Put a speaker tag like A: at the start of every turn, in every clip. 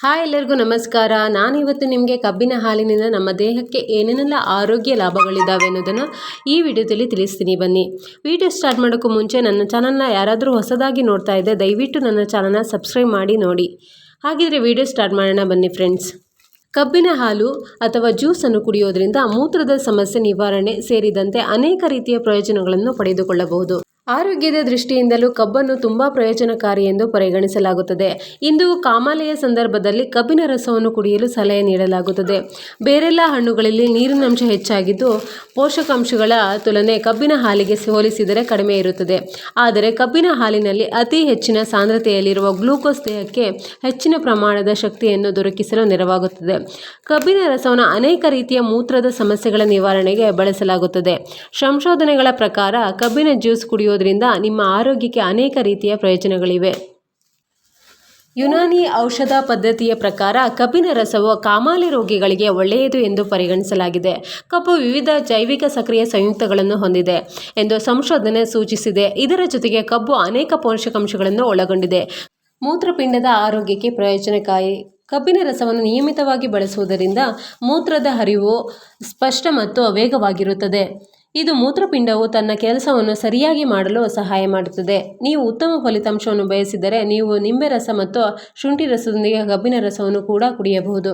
A: Hi ಎಲ್ಲರಿಗೂ ನಮಸ್ಕಾರ. ನಾನಿವತ್ತು ನಿಮಗೆ ಕಬ್ಬಿನ ಹಾಲಿನಿಂದ ನಮ್ಮ ದೇಹಕ್ಕೆ ಏನೇನೆಲ್ಲ ಆರೋಗ್ಯ ಲಾಭಗಳಿದ್ದಾವೆ ಅನ್ನೋದನ್ನು ಈ ವಿಡಿಯೋದಲ್ಲಿ ತಿಳಿಸ್ತೀನಿ. ಬನ್ನಿ. ವಿಡಿಯೋ ಸ್ಟಾರ್ಟ್ ಮಾಡೋಕ್ಕೂ ಮುಂಚೆ ನನ್ನ ಚಾನಲ್ನ ಯಾರಾದರೂ ಹೊಸದಾಗಿ ನೋಡ್ತಾ ಇದ್ದೆ ದಯವಿಟ್ಟು ನನ್ನ ಚಾನಲ್ನ ಸಬ್ಸ್ಕ್ರೈಬ್ ಮಾಡಿ ನೋಡಿ. ಹಾಗಿದ್ರೆ ವಿಡಿಯೋ ಸ್ಟಾರ್ಟ್ ಮಾಡೋಣ ಬನ್ನಿ ಫ್ರೆಂಡ್ಸ್. ಕಬ್ಬಿನ ಹಾಲು ಅಥವಾ ಜ್ಯೂಸನ್ನು ಕುಡಿಯೋದ್ರಿಂದ ಮೂತ್ರದ ಸಮಸ್ಯೆ ನಿವಾರಣೆ ಸೇರಿದಂತೆ ಅನೇಕ ರೀತಿಯ ಪ್ರಯೋಜನಗಳನ್ನು ಪಡೆದುಕೊಳ್ಳಬಹುದು. ಆರೋಗ್ಯದ ದೃಷ್ಟಿಯಿಂದಲೂ ಕಬ್ಬನ್ನು ತುಂಬ ಪ್ರಯೋಜನಕಾರಿ ಎಂದು ಪರಿಗಣಿಸಲಾಗುತ್ತದೆ. ಇಂದು ಕಾಮಾಲೆಯ ಸಂದರ್ಭದಲ್ಲಿ ಕಬ್ಬಿನ ರಸವನ್ನು ಕುಡಿಯಲು ಸಲಹೆ ನೀಡಲಾಗುತ್ತದೆ. ಬೇರೆಲ್ಲ ಹಣ್ಣುಗಳಲ್ಲಿ ನೀರಿನಂಶ ಹೆಚ್ಚಾಗಿದ್ದು, ಪೋಷಕಾಂಶಗಳ ತುಲನೆ ಕಬ್ಬಿನ ಹಾಲಿಗೆ ಹೋಲಿಸಿದರೆ ಕಡಿಮೆ ಇರುತ್ತದೆ. ಆದರೆ ಕಬ್ಬಿನ ಹಾಲಿನಲ್ಲಿ ಅತಿ ಹೆಚ್ಚಿನ ಸಾಂದ್ರತೆಯಲ್ಲಿರುವ ಗ್ಲೂಕೋಸ್ ದೇಹಕ್ಕೆ ಹೆಚ್ಚಿನ ಪ್ರಮಾಣದ ಶಕ್ತಿಯನ್ನು ದೊರಕಿಸಲು ನೆರವಾಗುತ್ತದೆ. ಕಬ್ಬಿನ ರಸವನ್ನು ಅನೇಕ ರೀತಿಯ ಮೂತ್ರದ ಸಮಸ್ಯೆಗಳ ನಿವಾರಣೆಗೆ ಬಳಸಲಾಗುತ್ತದೆ. ಸಂಶೋಧನೆಗಳ ಪ್ರಕಾರ ಕಬ್ಬಿನ ಜ್ಯೂಸ್ ಕುಡಿಯುವ ಕುಡಿಯೋದ್ರಿಂದ ನಿಮ್ಮ ಆರೋಗ್ಯಕ್ಕೆ ಅನೇಕ ರೀತಿಯ ಪ್ರಯೋಜನಗಳಿವೆ. ಯುನಾನಿ ಔಷಧ ಪದ್ಧತಿಯ ಪ್ರಕಾರ ಕಬ್ಬಿನ ರಸವು ಕಾಮಾಲೆ ರೋಗಿಗಳಿಗೆ ಒಳ್ಳೆಯದು ಎಂದು ಪರಿಗಣಿಸಲಾಗಿದೆ. ಕಬ್ಬು ವಿವಿಧ ಜೈವಿಕ ಸಕ್ರಿಯ ಸಂಯುಕ್ತಗಳನ್ನು ಹೊಂದಿದೆ ಎಂದು ಸಂಶೋಧನೆ ಸೂಚಿಸಿದೆ. ಇದರ ಜೊತೆಗೆ ಕಬ್ಬು ಅನೇಕ ಪೋಷಕಾಂಶಗಳನ್ನು ಒಳಗೊಂಡಿದೆ. ಮೂತ್ರಪಿಂಡದ ಆರೋಗ್ಯಕ್ಕೆ ಪ್ರಯೋಜನಕಾರಿ. ಕಬ್ಬಿನ ರಸವನ್ನು ನಿಯಮಿತವಾಗಿ ಬಳಸುವುದರಿಂದ ಮೂತ್ರದ ಹರಿವು ಸ್ಪಷ್ಟ ಮತ್ತು ವೇಗವಾಗಿರುತ್ತದೆ. ಇದು ಮೂತ್ರಪಿಂಡವು ತನ್ನ ಕೆಲಸವನ್ನು ಸರಿಯಾಗಿ ಮಾಡಲು ಸಹಾಯ ಮಾಡುತ್ತದೆ. ನೀವು ಉತ್ತಮ ಫಲಿತಾಂಶವನ್ನು ಬಯಸಿದರೆ ನೀವು ನಿಂಬೆ ರಸ ಮತ್ತು ಶುಂಠಿ ರಸದೊಂದಿಗೆ ಕಬ್ಬಿನ ರಸವನ್ನು ಕೂಡ ಕುಡಿಯಬಹುದು.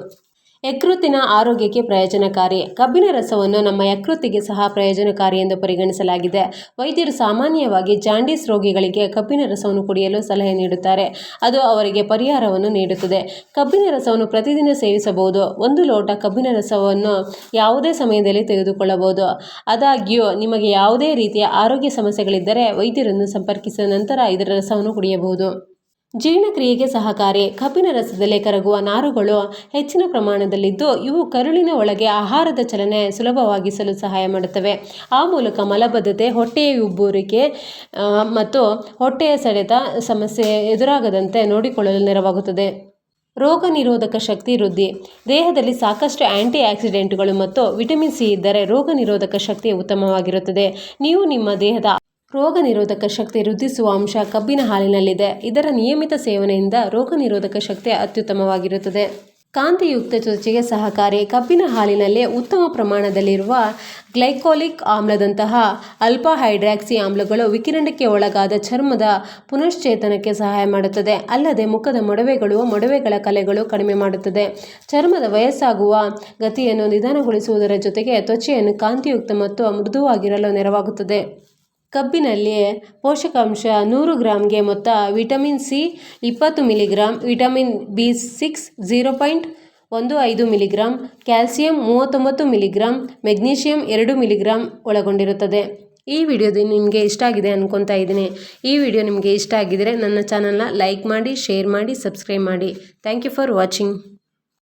A: ಯಕೃತ್ತಿನ ಆರೋಗ್ಯಕ್ಕೆ ಪ್ರಯೋಜನಕಾರಿ. ಕಬ್ಬಿನ ರಸವನ್ನು ನಮ್ಮ ಯಕೃತ್ತಿಗೆ ಸಹ ಪ್ರಯೋಜನಕಾರಿ ಎಂದು ಪರಿಗಣಿಸಲಾಗಿದೆ. ವೈದ್ಯರು ಸಾಮಾನ್ಯವಾಗಿ ಜಾಂಡೀಸ್ ರೋಗಿಗಳಿಗೆ ಕಬ್ಬಿನ ರಸವನ್ನು ಕುಡಿಯಲು ಸಲಹೆ ನೀಡುತ್ತಾರೆ. ಅದು ಅವರಿಗೆ ಪರಿಹಾರವನ್ನು ನೀಡುತ್ತದೆ. ಕಬ್ಬಿನ ರಸವನ್ನು ಪ್ರತಿದಿನ ಸೇವಿಸಬಹುದು. ಒಂದು ಲೋಟ ಕಬ್ಬಿನ ರಸವನ್ನು ಯಾವುದೇ ಸಮಯದಲ್ಲಿ ತೆಗೆದುಕೊಳ್ಳಬಹುದು. ಆದಾಗ್ಯೂ, ನಿಮಗೆ ಯಾವುದೇ ರೀತಿಯ ಆರೋಗ್ಯ ಸಮಸ್ಯೆಗಳಿದ್ದರೆ ವೈದ್ಯರನ್ನು ಸಂಪರ್ಕಿಸಿದ ನಂತರ ಇದರ ರಸವನ್ನು ಕುಡಿಯಬಹುದು. ಜೀರ್ಣಕ್ರಿಯೆಗೆ ಸಹಕಾರಿ, ಕಬ್ಬಿನ ರಸದಲ್ಲಿ ಕರಗುವ ನಾರುಗಳು ಹೆಚ್ಚಿನ ಪ್ರಮಾಣದಲ್ಲಿದ್ದು, ಇವು ಕರುಳಿನ ಒಳಗೆ ಆಹಾರದ ಚಲನೆ ಸುಲಭವಾಗಿಸಲು ಸಹಾಯ ಮಾಡುತ್ತವೆ. ಆ ಮೂಲಕ ಮಲಬದ್ಧತೆ, ಹೊಟ್ಟೆಯ ಉಬ್ಬುರಿಕೆ ಮತ್ತು ಹೊಟ್ಟೆಯ ಸೆಳೆತ ಸಮಸ್ಯೆ ಎದುರಾಗದಂತೆ ನೋಡಿಕೊಳ್ಳಲು ನೆರವಾಗುತ್ತದೆ. ರೋಗ ನಿರೋಧಕ ಶಕ್ತಿ ವೃದ್ಧಿ. ದೇಹದಲ್ಲಿ ಸಾಕಷ್ಟು ಆಂಟಿ ಆಕ್ಸಿಡೆಂಟ್ಗಳು ಮತ್ತು ವಿಟಮಿನ್ ಸಿ ಇದ್ದರೆ ರೋಗ ನಿರೋಧಕ ಶಕ್ತಿ ಉತ್ತಮವಾಗಿರುತ್ತದೆ. ನೀವು ನಿಮ್ಮ ದೇಹದ ರೋಗ ನಿರೋಧಕ ಶಕ್ತಿ ವೃದ್ಧಿಸುವ ಅಂಶ ಕಬ್ಬಿನ ಹಾಲಿನಲ್ಲಿದೆ. ಇದರ ನಿಯಮಿತ ಸೇವನೆಯಿಂದ ರೋಗ ನಿರೋಧಕ ಶಕ್ತಿ ಅತ್ಯುತ್ತಮವಾಗಿರುತ್ತದೆ. ಕಾಂತಿಯುಕ್ತ ಚುಚಿಗೆ ಸಹಕಾರಿ ಕಬ್ಬಿನ ಹಾಲಿನಲ್ಲಿ ಉತ್ತಮ ಪ್ರಮಾಣದಲ್ಲಿರುವ ಗ್ಲೈಕೋಲಿಕ್ ಆಮ್ಲದಂತಹ ಅಲ್ಪಾಹೈಡ್ರಾಕ್ಸಿ ಆಮ್ಲಗಳು ವಿಕಿರಣಕ್ಕೆ ಒಳಗಾದ ಚರ್ಮದ ಪುನಶ್ಚೇತನಕ್ಕೆ ಸಹಾಯ ಮಾಡುತ್ತದೆ. ಅಲ್ಲದೆ ಮುಖದ ಮೊಡವೆಗಳು, ಮೊಡವೆಗಳ ಕಲೆಗಳು ಕಡಿಮೆ ಮಾಡುತ್ತದೆ. ಚರ್ಮದ ವಯಸ್ಸಾಗುವ ಗತಿಯನ್ನು ನಿಧಾನಗೊಳಿಸುವುದರ ಜೊತೆಗೆ ತ್ವಚೆಯನ್ನು ಕಾಂತಿಯುಕ್ತ ಮತ್ತು ಮೃದುವಾಗಿರಲು ನೆರವಾಗುತ್ತದೆ. ಕಬ್ಬಿನಲ್ಲಿ ಪೋಷಕಾಂಶ ನೂರು ಗ್ರಾಮ್ಗೆ ಮೊತ್ತ ವಿಟಮಿನ್ ಸಿ ಇಪ್ಪತ್ತು milligram vitamin B six zero point ಒಂದು ಐದು ಮಿಲಿಗ್ರಾಮ್ ಕ್ಯಾಲ್ಸಿಯಂ ಮೂವತ್ತೊಂಬತ್ತು ಮಿಲಿಗ್ರಾಮ್ ಮೆಗ್ನೀಷಿಯಂ ಎರಡು ಮಿಲಿಗ್ರಾಮ್ ಒಳಗೊಂಡಿರುತ್ತದೆ. ಈ ವಿಡಿಯೋ ನಿಮಗೆ ಇಷ್ಟ ಆಗಿದೆ ಅಂದ್ಕೊತಾ ಇದ್ದೀನಿ. ಈ ವಿಡಿಯೋ ನಿಮಗೆ ಇಷ್ಟ ಆಗಿದರೆ ನನ್ನ ಚಾನಲ್ನ ಲೈಕ್ ಮಾಡಿ, ಶೇರ್ ಮಾಡಿ, ಸಬ್ಸ್ಕ್ರೈಬ್ ಮಾಡಿ. Thank you for watching.